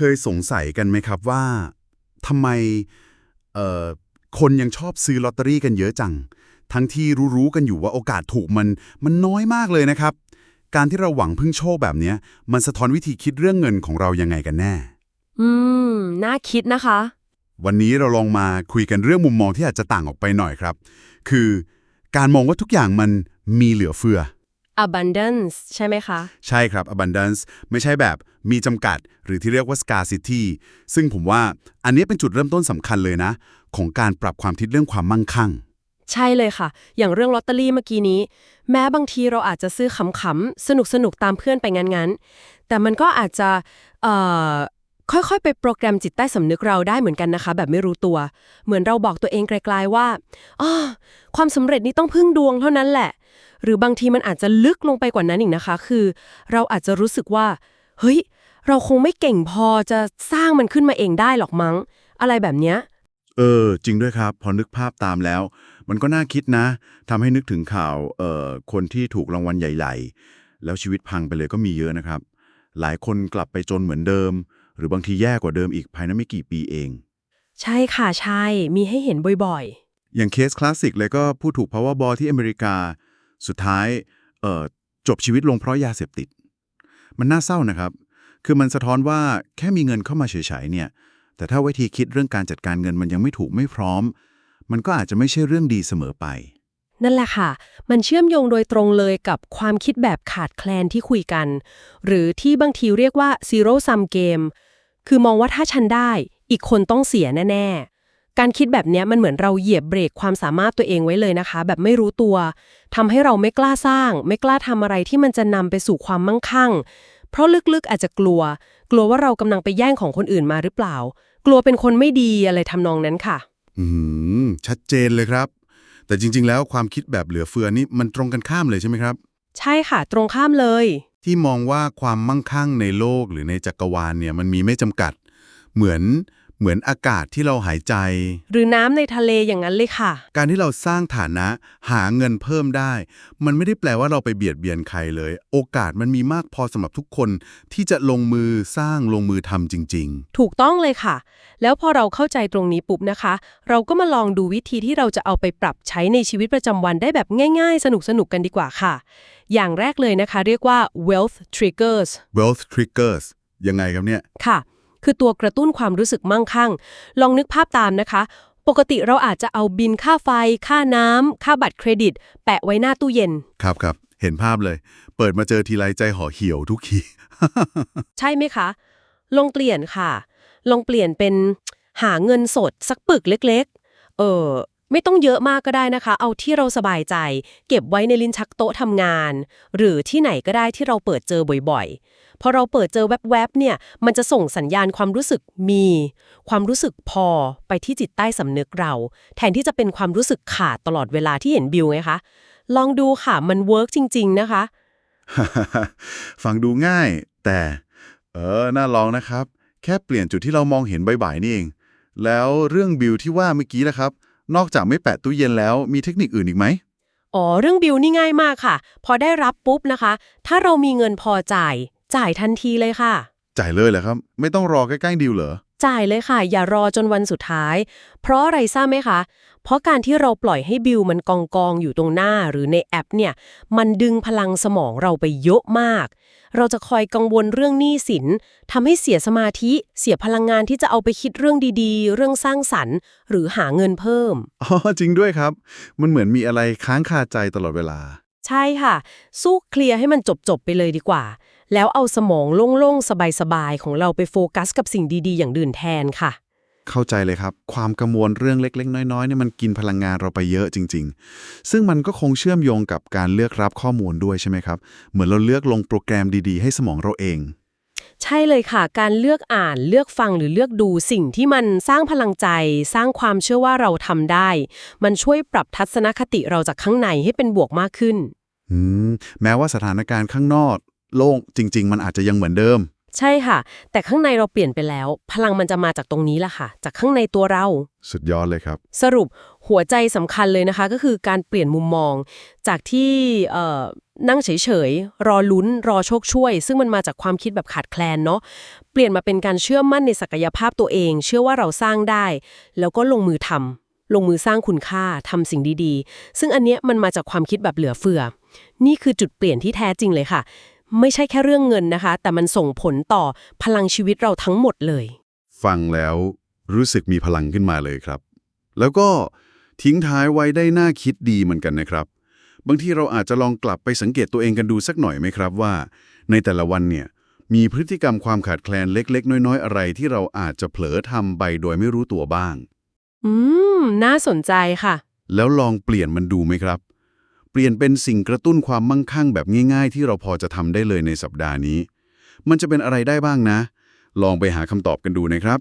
เคยสงสัยกันไหมครับว่าทำไมเอ่อคนยังชอบซื้อลอตเตอรี่กันเยอะจัง ทั้งที่รู้ๆกันอยู่ว่าโอกาสถูกมันมันน้อยมากเลยนะครับ การที่เราหวังพึ่งโชคแบบเนี้ยมันสะท้อนวิธีคิดเรื่องเงินของเรายังไงกันแน่ อืม น่าคิดนะคะ วันนี้เราลองมาคุยกันเรื่องมุมมองที่อาจจะต่างออกไปหน่อยครับ คือ การมองว่าทุกอย่างมันมีเหลือเฟือ abundance ใช่ไหมคะ ใช่ครับ abundance ไม่ใช่แบบมีจำกัด หรือที่เรียกว่า scarcity ซึ่งผมว่าอันนี้เป็นจุดเริ่มต้นสำคัญเลยนะ ของการปรับความคิดเรื่องความมั่งคั่ง ใช่เลยค่ะ อย่างเรื่องลอตเตอรี่เมื่อกี้นี้ แม้บางทีเราอาจจะซื้อขำๆ สนุกๆ ตามเพื่อนไปงั้นๆ แต่มันก็อาจจะเอ่อค่อยๆ ไปโปรแกรมจิตใต้สำนึกเราได้เหมือนกันนะคะ แบบไม่รู้ตัว เหมือนเราบอกตัวเองไกลๆว่าอ๋อความสำเร็จนี่ต้องพึ่งดวงเท่านั้นแหละ หรือบางทีมันอาจจะลึกลงไปกว่านั้นอีกนะคะ คือ เราอาจจะรู้สึกว่า เฮ้ย เราคงไม่เก่งพอจะสร้างมันขึ้นมาเองได้หรอกมั้ง อะไรแบบเนี้ย เออ จริงด้วยครับ พอนึกภาพตามแล้ว มันก็น่าคิดนะทำให้นึกถึงข่าวเอ่อคนที่ถูกรางวัลใหญ่ๆ แล้วชีวิตพังไปเลยก็มีเยอะนะครับ หลายคนกลับไปจนเหมือนเดิม หรือบางทีแย่กว่าเดิมอีกภายในไม่กี่ปีเอง ใช่ค่ะใช่ มีให้เห็นบ่อยๆ อย่างเคสคลาสสิกเลยก็ผู้ถูก Powerball ที่อเมริกา สุดท้ายเออจบชีวิตลงเพราะยาเสพติด มันน่าเศร้านะครับ คือมันสะท้อนว่าแค่มีเงินเข้ามาเฉยๆเนี่ย แต่ถ้าวิธีคิดเรื่องการจัดการเงินมันยังไม่ถูกไม่พร้อม มันก็อาจจะไม่ใช่เรื่องดีเสมอไป นั่นแหละค่ะ มันเชื่อมโยงโดยตรงเลยกับความคิดแบบขาดแคลนที่คุยกัน หรือที่บางทีเรียกว่า zero sum game คือมองว่าถ้าฉันได้ อีกคนต้องเสียแน่ๆ การคิดแบบเนี้ยมันเหมือนเราเหยียบเบรกความสามารถตัวเองไว้เลยนะคะ แบบไม่รู้ตัวทำให้เราไม่กล้าสร้าง ไม่กล้าทำอะไรที่มันจะนำไปสู่ความมั่งคั่ง เพราะลึกๆอาจจะกลัว กลัวว่าเรากำลังไปแย่งของคนอื่นมาหรือเปล่า กลัวเป็นคนไม่ดีอะไรทำนองนั้นค่ะ อืมชัดเจนเลยครับ แต่จริง ๆ แล้วความคิดแบบเหลือเฟือนี่มันตรงกันข้ามเลยใช่ไหมครับ ใช่ค่ะ ตรงข้ามเลย ที่มองว่าความมั่งคั่งในโลกหรือในจักรวาลเนี่ยมันมีไม่จำกัด เหมือน เหมือนอากาศที่เราหายใจ หรือน้ำในทะเลอย่างนั้นเลยค่ะ การที่เราสร้างฐานะหาเงินเพิ่มได้ มันไม่ได้แปลว่าเราไปเบียดเบียนใครเลย โอกาสมันมีมากพอสำหรับทุกคนที่จะลงมือสร้างลงมือทำจริง ถูกต้องเลยค่ะ แล้วพอเราเข้าใจตรงนี้ปุ๊บนะคะ เราก็มาลองดูวิธีที่เราจะเอาไปปรับใช้ในชีวิตประจำวันได้แบบง่าย ๆ สนุกๆกันดีกว่าค่ะ อย่างแรกเลยนะคะ เรียกว่า wealth triggers ๆ wealth triggers ยังไงครับเนี่ยค่ะ คือตัวกระตุ้นความรู้สึกมั่งคั่ง ลองนึกภาพตามนะคะ ปกติเราอาจจะเอาบินค่าไฟ ค่าน้ำ ค่าบัตรเครดิต แปะไว้หน้าตู้เย็น ครับครับ เห็นภาพเลย เปิดมาเจอทีไรใจห่อเหี่ยวทุกที ใช่ไหมคะ ลองเปลี่ยนค่ะ ลองเปลี่ยนเป็นหาเงินสดสักปึกเล็ก ๆ เออ ไม่ต้องเยอะมากก็ได้นะคะ เอาที่เราสบายใจ เก็บไว้ในลิ้นชักโต๊ะทำงาน หรือที่ไหนก็ได้ที่เราเปิดเจอบ่อยๆ พอเราเปิดเจอแวบๆ เนี่ย มันจะส่งสัญญาณความรู้สึกมี ความรู้สึกพอไปที่จิตใต้สำนึกเรา แทนที่จะเป็นความรู้สึกขาดตลอดเวลาที่เห็นบิวไงคะ ลองดูค่ะ มันเวิร์กจริง ๆ นะคะ ฟังดูง่าย แต่ เออ น่าลองนะครับ แค่เปลี่ยนจุดที่เรามองเห็นบ่อยๆ นี่เอง แล้วเรื่องบิลที่ว่าเมื่อกี้นะครับ นอกจากไม่แปะตู้เย็นแล้วมีเทคนิคอื่นอีกไหมอ๋อ เรื่องบิลนี่ง่ายมากค่ะ พอได้รับปุ๊บนะคะ ถ้าเรามีเงินพอจ่าย จ่ายทันทีเลยค่ะ จ่ายเลยเหรอครับ ไม่ต้องรอใกล้ๆดิวเหรอ จ่ายเลยค่ะ อย่ารอจนวันสุดท้าย เพราะอะไรทราบไหมคะ เพราะการที่เราปล่อยให้บิลมันกองกองๆอยู่ตรงหน้าหรือในแอปเนี่ย มันดึงพลังสมองเราไปเยอะมาก เราจะคอยกังวลเรื่องหนี้สินทำให้เสียสมาธิ เสียพลังงานที่จะเอาไปคิดเรื่องดีๆ เรื่องสร้างสรรค์ หรือหาเงินเพิ่ม อ๋อ จริงด้วยครับ มันเหมือนมีอะไรค้างคาใจตลอดเวลา ใช่ค่ะ สู้เคลียร์ให้มันจบๆไปเลยดีกว่า แล้วเอาสมองโล่งๆ สบายๆ ของเราไปโฟกัสกับสิ่งดีๆ อย่างอื่นแทนค่ะ เข้าใจเลยครับ ความกังวลเรื่องเล็ก ๆ น้อยๆเนี่ยมันกินพลังงานเราไปเยอะจริง ๆ ซึ่งมันก็คงเชื่อมโยงกับการเลือกรับข้อมูลด้วยใช่ไหมครับ เหมือนเราเลือกลงโปรแกรมดีๆ ให้สมองเราเอง ใช่เลยค่ะ การเลือกอ่านเลือกฟังหรือเลือกดูสิ่งที่มันสร้างพลังใจ สร้างความเชื่อว่าเราทำได้ มันช่วยปรับทัศนคติเราจากข้างในให้เป็นบวกมากขึ้น อืมแม้ว่าสถานการณ์ข้างนอก โล่งจริง ๆ มันอาจจะยังเหมือนเดิม ใช่ค่ะ แต่ข้างในเราเปลี่ยนไปแล้ว พลังมันจะมาจากตรงนี้แหละค่ะ จากข้างในตัวเรา สุดยอดเลยครับ สรุปหัวใจสำคัญเลยนะคะ ก็คือการเปลี่ยนมุมมอง จากที่เอ่อนั่งเฉยๆ รอลุ้น รอโชคช่วย ซึ่งมันมาจากความคิดแบบขาดแคลนเนาะ เปลี่ยนมาเป็นการเชื่อมั่นในศักยภาพตัวเอง เชื่อว่าเราสร้างได้ แล้วก็ลงมือทำลงมือสร้างคุณค่าทำสิ่งดีๆ ซึ่งอันเนี้ยมันมาจากความคิดแบบเหลือเฟือ นี่คือจุดเปลี่ยนที่แท้จริงเลยค่ะ ไม่ใช่แค่เรื่องเงินนะคะ แต่มันส่งผลต่อพลังชีวิตเราทั้งหมดเลย ฟังแล้วรู้สึกมีพลังขึ้นมาเลยครับ แล้วก็ทิ้งท้ายไว้ได้น่าคิดดีเหมือนกันนะครับ บางทีเราอาจจะลองกลับไปสังเกตตัวเองกันดูสักหน่อยไหมครับว่า ในแต่ละวันเนี่ยมีพฤติกรรมความขาดแคลนเล็ก ๆ น้อย ๆ อะไรที่เราอาจจะเผลอทำไปโดยไม่รู้ตัวบ้าง อืม น่าสนใจค่ะ แล้วลองเปลี่ยนมันดูไหมครับ เปลี่ยนเป็นสิ่งกระตุ้นความมั่งคั่งแบบง่ายๆ ที่เราพอจะทำได้เลยในสัปดาห์นี้ มันจะเป็นอะไรได้บ้างนะ ลองไปหาคำตอบกันดูนะครับ